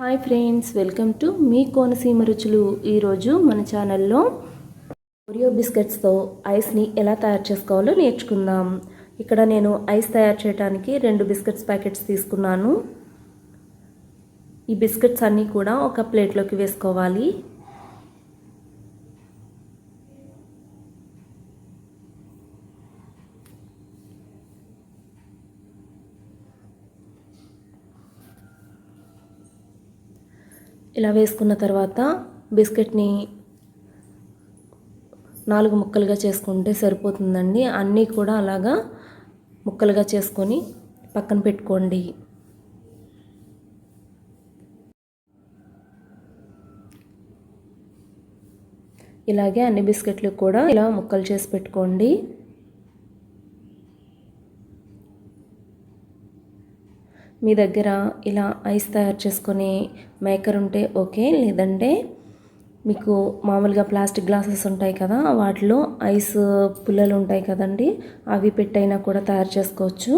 Hi friends welcome to మీ కోనసీమ రుచులు. ఈరోజు మన ఛానల్లో ఒరియో బిస్కెట్స్తో ఐస్ని ఎలా తయారు చేసుకోవాలో నేర్చుకుందాం. ఇక్కడ నేను ఐస్ తయారు చేయడానికి రెండు బిస్కెట్స్ ప్యాకెట్స్ తీసుకున్నాను. ఈ బిస్కెట్స్ అన్నీ కూడా ఒక ప్లేట్లోకి వేసుకోవాలి. ఇలా వేసుకున్న తర్వాత బిస్కెట్ని నాలుగు ముక్కలుగా చేసుకుంటే సరిపోతుందండి. అన్నీ కూడా అలాగా ముక్కలుగా చేసుకొని పక్కన పెట్టుకోండి. ఇలాగే అన్ని బిస్కెట్లు కూడా ఇలా ముక్కలు చేసి పెట్టుకోండి. మీ దగ్గర ఇలా ఐస్ తయారు చేసుకునే మేకర్ ఉంటే ఓకే లేదంటే మీకు మామూలుగా ప్లాస్టిక్ గ్లాసెస్ ఉంటాయి కదా వాటిలో ఐస్ పుల్లలు ఉంటాయి కదండి అవి పెట్టైనా కూడా తయారు చేసుకోవచ్చు.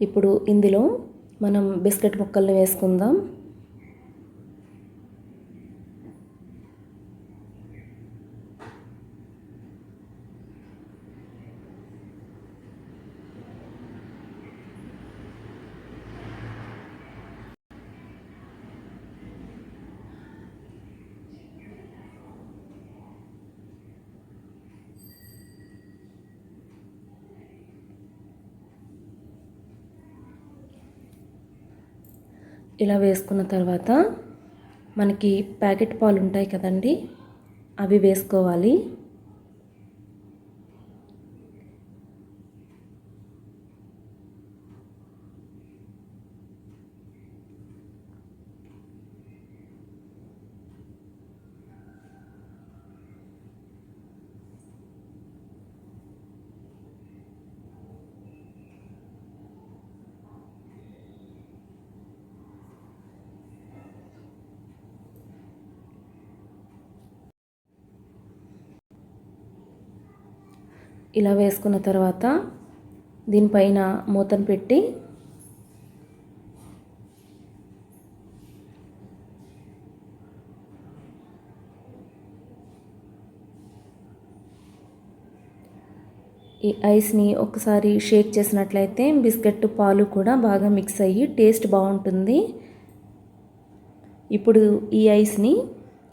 ఇప్పుడు ఇందులో మనం బిస్కెట్ ముక్కల్ని వేసుకుందాం. ఇలా వేసుకున్న తర్వాత మనకి ప్యాకెట్ పాలు ఉంటాయి కదండి అవి వేసుకోవాలి. ఇలా వేసుకున్న తర్వాత దీనిపైన మూతను పెట్టి ఈ ఐస్ని ఒకసారి షేక్ చేసినట్లయితే బిస్కెట్ పాలు కూడా బాగా మిక్స్ అయ్యి టేస్ట్ బాగుంటుంది. ఇప్పుడు ఈ ఐస్ని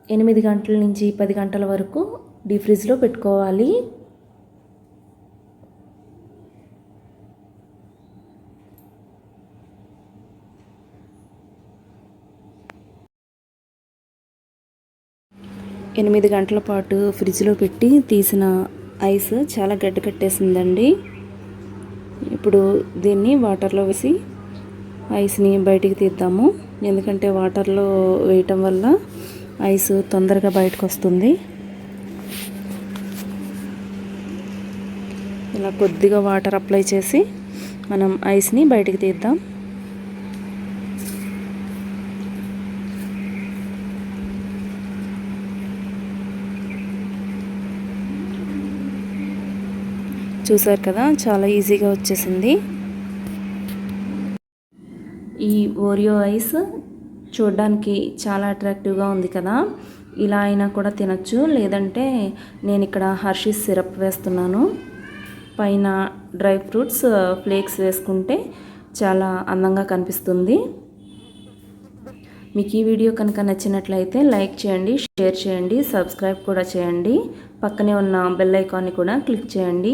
ఎనిమిది గంటల నుంచి పది గంటల వరకు డీ ఫ్రిడ్జ్లో పెట్టుకోవాలి. ఎనిమిది గంటల పాటు ఫ్రిడ్జ్లో పెట్టి తీసిన ఐస్ చాలా గడ్డ కట్టేసిందండి. ఇప్పుడు దీన్ని వాటర్లో వేసి ఐస్ని బయటికి తీద్దాము. ఎందుకంటే వాటర్లో వేయటం వల్ల ఐస్ తొందరగా బయటకు వస్తుంది ఇలా కొద్దిగా వాటర్ అప్లై చేసి మనం ఐస్ని బయటికి తీద్దాం. చూసారు కదా చాలా ఈజీగా వచ్చేసింది. ఈ ఓరియో ఐస్ చూడడానికి చాలా అట్రాక్టివ్గా ఉంది కదా. ఇలా అయినా కూడా తినచ్చు. లేదంటే నేను ఇక్కడ హర్షీస్ సిరప్ వేస్తున్నాను. పైన డ్రై ఫ్రూట్స్ ఫ్లేక్స్ వేసుకుంటే చాలా అందంగా కనిపిస్తుంది. మీకు ఈ వీడియో కనుక నచ్చినట్లయితే లైక్ చేయండి షేర్ చేయండి సబ్స్క్రైబ్ కూడా చేయండి. పక్కనే ఉన్న బెల్ ఐకాన్ని కూడా క్లిక్ చేయండి.